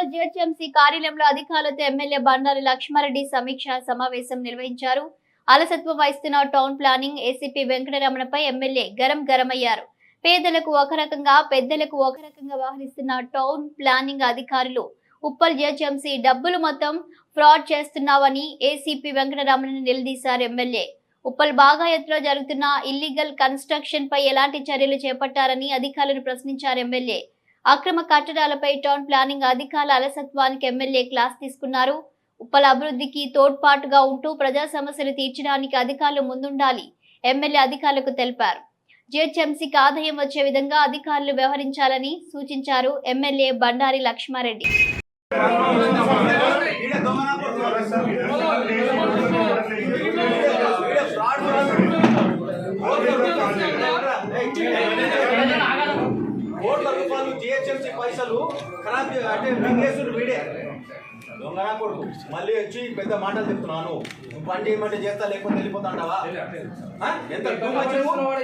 Ongole GHMC కార్యాలయంలో అధికారులతో MLA Bandari Lakshma Reddy సమీక్ష సమావేశం నిర్వహించారు. అలసత్వం వహిస్తున్న టౌన్ ప్లానింగ్ ఏసీపీ వెంకటరమణపై ఎమ్మెల్యే గరం గరమయ్యారు. పేదలకు ఒక రకంగా పెద్దలకు ఒక రకంగా వ్యవహరిస్తున్న టౌన్ ప్లానింగ్ అధికారులు ఉప్పల్ జిహెచ్ఎంసీ డబ్బులు మొత్తం ఫ్రాడ్ చేస్తున్నావని ఏసీపీ వెంకటరమణని నిలదీశారు ఎమ్మెల్యే. ఉప్పల్ బాగాయత్లో జరుగుతున్న ఇల్లీగల్ కన్స్ట్రక్షన్ పై ఎలాంటి చర్యలు చేపట్టారని అధికారులను ప్రశ్నించారు ఎమ్మెల్యే. అక్రమ కట్టడాలపై టౌన్ ప్లానింగ్ అధికారుల అలసత్వానికి ఎమ్మెల్యే క్లాస్ తీసుకున్నారు. ఉప్పల అభివృద్ధికి తోడ్పాటుగా ఉంటూ ప్రజా సమస్యలు తీర్చడానికి అధికారులు ముందుండాలి ఎమ్మెల్యే అధికారులకు తెలిపారు. జిహెచ్ఎంసీకి ఆదాయం వచ్చే విధంగా అధికారులు వ్యవహరించాలని సూచించారు ఎమ్మెల్యే బండారి లక్ష్మారెడ్డి. జిహెచ్ఎంసీ పైసలు ఖరాబ్ అంటే మింగేసుడు వీడే. దొంగనా కొడుకు. మళ్ళీ వచ్చి పెద్ద మాటలు చెప్తున్నాను. పని చేయమంటే చేస్తా లేకపోతే వెళ్ళిపోతా అంటావా? ఆ? ఎంత టూ మచ్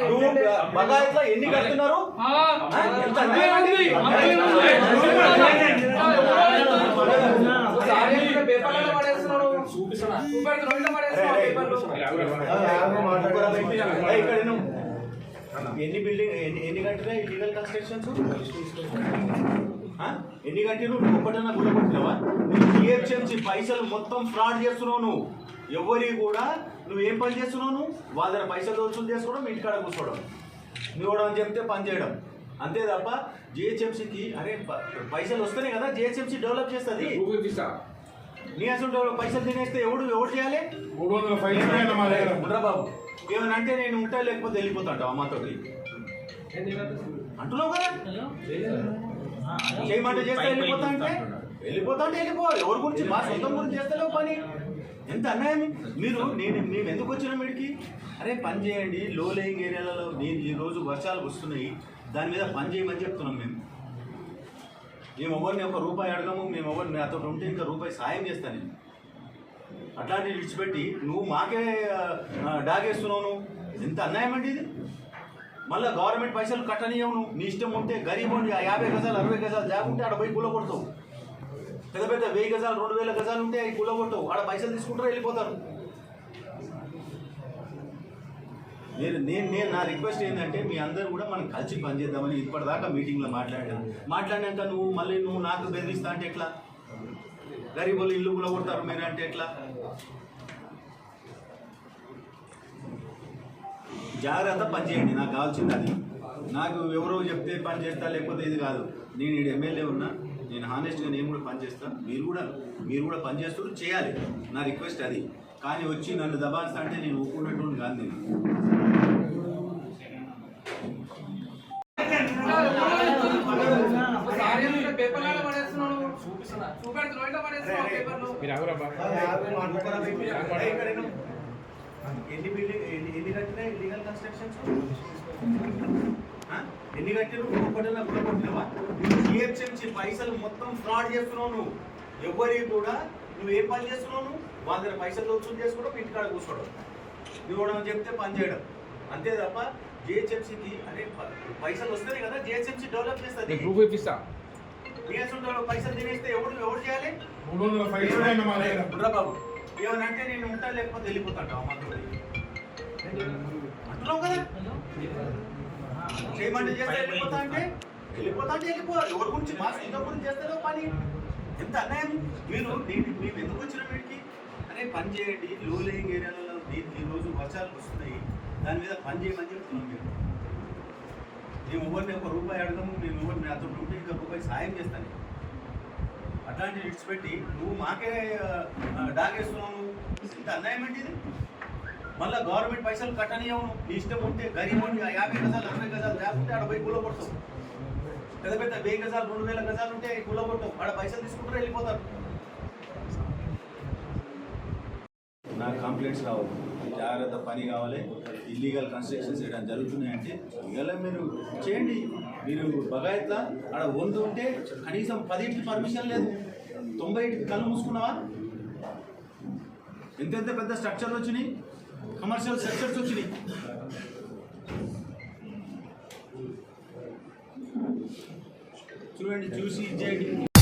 నువ్వు? ఎన్ని కడుతున్నారు? ఇక్కడ. ఎన్ని బిల్డింగ్ ఎన్ని ఎన్ని కట్టినా ఇల్లీగల్ కన్స్ట్రక్షన్స్ ఎన్ని కట్టిన ఒక్కటన్నా గుల్ల కొట్టినావా? నువ్వు జిహెచ్ఎంసీ పైసలు మొత్తం ఫ్రాడ్ చేస్తున్నావు నువ్వు. ఎవరి కూడా నువ్వు ఏం పని చేస్తున్నావు నువ్వు? వాళ్ళ దగ్గర పైసలు వసూలు చేసుకోవడం ఇంటికాడ కూర్చోవడం. నువ్వు కూడా అని చెప్తే పని చేయడం. అంతే తప్ప జిహెచ్ఎంసీకి అరే పైసలు వస్తేనే కదా జిహెచ్ఎంసీ డెవలప్ చేస్తుంది. నీ అసలు పైసలు తినేస్తే ఎవడు ఎవడు చేయాలి? మూడు వందల దగ్గర. ఉండరా బాబు. ఏమని అంటే నేను ఉంటా లేకపోతే వెళ్ళిపోతా అంటావు అమ్మతోటి అంటున్నావు కదా? చేయమంటే చేస్తే వెళ్ళిపోతా అంటే వెళ్ళిపోతా అంటే వెళ్ళిపో. ఎవరి గురించి? మా సొంతం గురించి చేస్తలేవు పని. ఎంత అన్యాయం? మీరు నేను మేము ఎందుకు వచ్చినాం వీడికి? అరే పని చేయండి. లో లేయింగ్ ఏరియాలలో నేను ఈ రోజు వర్షాలు వస్తున్నాయి దాని మీద పని చేయమని చెప్తున్నాం మేము. మేము ఎవరిని ఒక రూపాయి అడగము మేము ఎవరిని నాతో ఉంటే ఇంకా రూపాయి సాయం చేస్తాను నేను. అట్లాంటివి విడిచిపెట్టి నువ్వు మాకే డాగేస్తున్నావు నువ్వు. ఎంత అన్యాయం అండి ఇది? మళ్ళీ గవర్నమెంట్ పైసలు కట్టనీయవు నువ్వు. నీ ఇష్టం ఉంటే గరీబ్ ఉండి ఆ యాభై గజాలు అరవై గజాలు లేకుంటే ఆడ పోయి గుల్ల కొడతావు. పెద్ద పెద్ద వెయ్యి గజాలు రెండు వేల గజాలు ఉంటే అవి గుల్ల కొడతావు. ఆడ పైసలు తీసుకుంటారు వెళ్ళిపోతారు. నేను నేను నేను నా రిక్వెస్ట్ ఏంటంటే మీ అందరూ కూడా మనం కలిసి పనిచేద్దామని ఇప్పటిదాకా మీటింగ్లో మాట్లాడాను. మాట్లాడినాక నువ్వు మళ్ళీ నువ్వు నాకు బెదిరిస్తా అంటే ఎట్లా? గరీబులు ఇల్లు కూడా కొడతారు మీరు అంటే ఎట్లా? జాగ్రత్త పనిచేయండి నాకు కావాల్సింది అది. నాకు ఎవరో చెప్తే పని చేస్తా లేకపోతే ఇది కాదు. నేను ఇక్కడ ఎమ్మెల్యే ఉన్నా నేను హానెస్ట్గా నేను కూడా పనిచేస్తాను మీరు కూడా మీరు కూడా పని చేయాలి. నా రిక్వెస్ట్ అది. కానీ వచ్చి నన్ను దబాల్సా అంటే నేను ఒప్పుకున్నట్టు కాదు నేను మీరు ఎవరబ్బా ఎన్ని బిల్డింగ్ ఎన్ని ఎన్ని కట్టినా ఇల్లీగల్ కన్స్ట్రక్షన్స్ ఎన్ని కొట్టినవా? జిహెచ్ఎంసీ పైసలు మొత్తం ఫ్రాడ్ చేస్తున్నావు నువ్వు. ఎవరి కూడా నువ్వు ఏం పని చేస్తున్నావు నువ్వు? వాళ్ళ దగ్గర పైసలు వసూలు చేసుకోవడం ఇంటికాడ కూర్చోవడం ఇవ్వడం చెప్తే పని చేయడం. అంతే తప్ప జిహెచ్ఎంసీకి అరే ప- పైసలు వస్తేనే కదా జిహెచ్ఎంసీ డెవలప్ చేస్తుంది. నేను ప్రూఫ్ ఇప్పిస్తా. పైసలు తినేస్తే ఎవరు చేయాలి? మూడు వందల ఏమనంటే నేను ఉంటా లేకపోతే వెళ్ళిపోతాంట అమ్మతో అంటున్నావు కదా? చేయమంటే చేస్తే వెళ్ళిపోతా అంటే? వెళ్ళిపోతా అంటే వెళ్ళిపో. ఎవరి గురించి మా సొంత గురించి చేస్తారో పని. ఎంత అన్యాయం? మీరు నేను మేము ఎందుకు వచ్చిన వీడికి? అరే పని చేయండి. లో లేయింగ్ ఏరియాలలో ఈ- రోజు వర్షాలు వస్తున్నాయి. దాని మీద పని చేయమని చెప్తున్నాం మేము మేము ఎవరిని ఒక రూపాయి అడగము మేము ఎవరిని నాతో ఉంటే ఇంకా రూపాయి సాయం చేస్తాను అట్లాంటి విడిచిపెట్టి నువ్వు మాకే డాగేస్తున్నావు ఇంత అన్యాయం ఏంటి ఇది? మళ్ళీ గవర్నమెంట్ పైసలు కట్టనియవు. నీ ఇష్టం ఉంటే గరీబ్ యాభై గజాలు అరవై గజాలు లేకుంటే ఆడ పోయి గుల్ల కొడతావు. పెద్ద పెద్ద వెయ్యి గజాలు రెండు వేల గజాలు ఉంటే గుల్ల కొడతావు. ఆడ పైసలు తీసుకుంటారు వెళ్ళిపోతారు. నాకు కంప్లైంట్స్ రావు. జాగ్రత్త పని కావాలి. ఇల్లీగల్ కన్స్ట్రక్షన్స్ చేయడం జరుగుతున్నాయంటే ఇవాళ మీరు చేయండి. మీరు బగాయత్లా అక్కడ వంతు ఉంటే కనీసం పదింటికి పర్మిషన్ లేదు. తొంభై ఇంటికి కళ్ళు మూసుకున్నావా? ఎంతెంత పెద్ద స్ట్రక్చర్లు వచ్చినాయి? కమర్షియల్ స్ట్రక్చర్స్ వచ్చినాయి. చూడండి చూసి ఇది చేయండి.